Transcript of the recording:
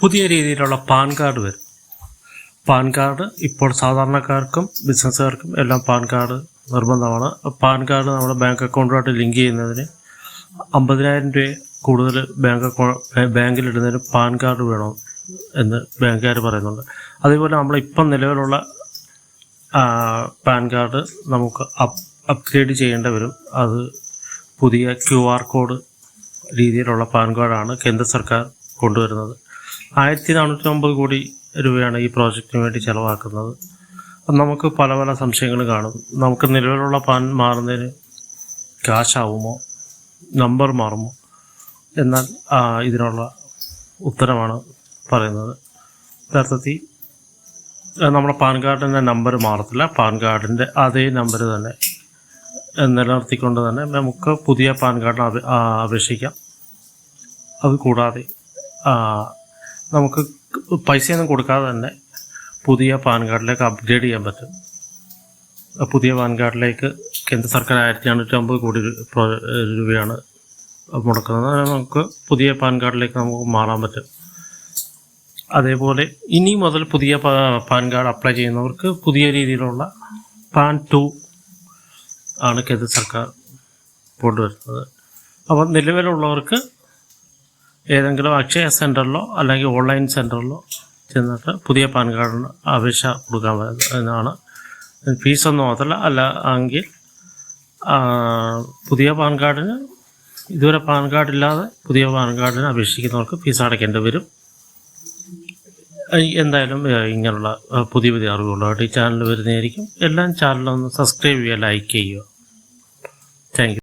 പുതിയ രീതിയിലുള്ള PAN card വരും. പാൻ കാർഡ് ഇപ്പോൾ സാധാരണക്കാർക്കും ബിസിനസ്സുകാർക്കും എല്ലാം പാൻ കാർഡ് നിർബന്ധമാണ്. പാൻ കാർഡ് നമ്മുടെ ബാങ്ക് അക്കൗണ്ടുമായിട്ട് ലിങ്ക് ചെയ്യുന്നതിന് അമ്പതിനായിരം രൂപ കൂടുതൽ ബാങ്ക് അക്കൗ ബാങ്കിലിടുന്നതിന് പാൻ കാർഡ് വേണം എന്ന് ബാങ്കുകാർ പറയുന്നുണ്ട്. അതേപോലെ നമ്മൾ നമ്മളിപ്പം നിലവിലുള്ള പാൻ കാർഡ് നമുക്ക് അപ് അപ്ഗ്രേഡ് ചെയ്യേണ്ടി വരും. അത് പുതിയ ക്യു ആർ കോഡ് രീതിയിലുള്ള പാൻ കാർഡാണ് കേന്ദ്ര സർക്കാർ കൊണ്ടുവരുന്നത്. ആയിരത്തി നാനൂറ്റി അമ്പത് കോടി രൂപയാണ് ഈ പ്രോജക്റ്റിന് വേണ്ടി ചിലവാക്കുന്നത്. നമുക്ക് പല പല സംശയങ്ങൾ കാണും. നമുക്ക് നിലവിലുള്ള പാൻ മാറുന്നതിന് കാശാവുമോ? നമ്പർ മാറുമോ? എന്നാൽ ഇതിനുള്ള ഉത്തരമാണ് പറയുന്നത്. യഥാർത്ഥത്തിൽ നമ്മുടെ പാൻ കാർഡിന്റെ നമ്പർ മാറത്തില്ല. പാൻ കാർഡിന്റെ അതേ നമ്പർ തന്നെ നിലനിർത്തിക്കൊണ്ട് തന്നെ നമുക്ക് പുതിയ പാൻ കാർഡിന് അപേക്ഷിക്കാം. അത് കൂടാതെ നമുക്ക് പൈസയൊന്നും കൊടുക്കാതെ തന്നെ പുതിയ പാൻ കാർഡിലേക്ക് അപ്ഗ്രേഡ് ചെയ്യാൻ പറ്റും. പുതിയ പാൻ കാർഡിലേക്ക് കേന്ദ്ര സർക്കാർ ആയിരത്തി നാനൂറ്റി അമ്പത് കോടി രൂപയാണ് മുടക്കുന്നത്. നമുക്ക് പുതിയ പാൻ കാർഡിലേക്ക് നമുക്ക് മാറാൻ പറ്റും. അതേപോലെ ഇനി മുതൽ പുതിയ പാൻ കാർഡ് അപ്ലൈ ചെയ്യുന്നവർക്ക് പുതിയ രീതിയിലുള്ള പാൻ ടു ആണ് കേന്ദ്ര സർക്കാർ കൊണ്ടുവരുന്നത്. അപ്പം നിലവിലുള്ളവർക്ക് ഏതെങ്കിലും അക്ഷയ സെന്ററിലോ അല്ലെങ്കിൽ ഓൺലൈൻ സെന്ററിലോ ചെന്നിട്ട് പുതിയ പാൻ കാർഡിന് അപേക്ഷ കൊടുക്കാൻ എന്നാണ് ഫീസൊന്നും മാത്രമല്ല അല്ല എങ്കിൽ പുതിയ പാൻ കാർഡിന് ഇതുവരെ പാൻ കാർഡ് ഇല്ലാതെ പുതിയ പാൻ കാർഡിന് അപേക്ഷിക്കുന്നവർക്ക് ഫീസ് അടയ്ക്കേണ്ടി വരും. എന്തായാലും ഇങ്ങനെയുള്ള പുതിയ പുതിയ അറിവുകളായിട്ട് ഈ ചാനൽ വരുന്നതായിരിക്കും. എല്ലാം ചാനലൊന്ന് സബ്സ്ക്രൈബ് ചെയ്യുക ലൈക്ക് ചെയ്യുക. താങ്ക്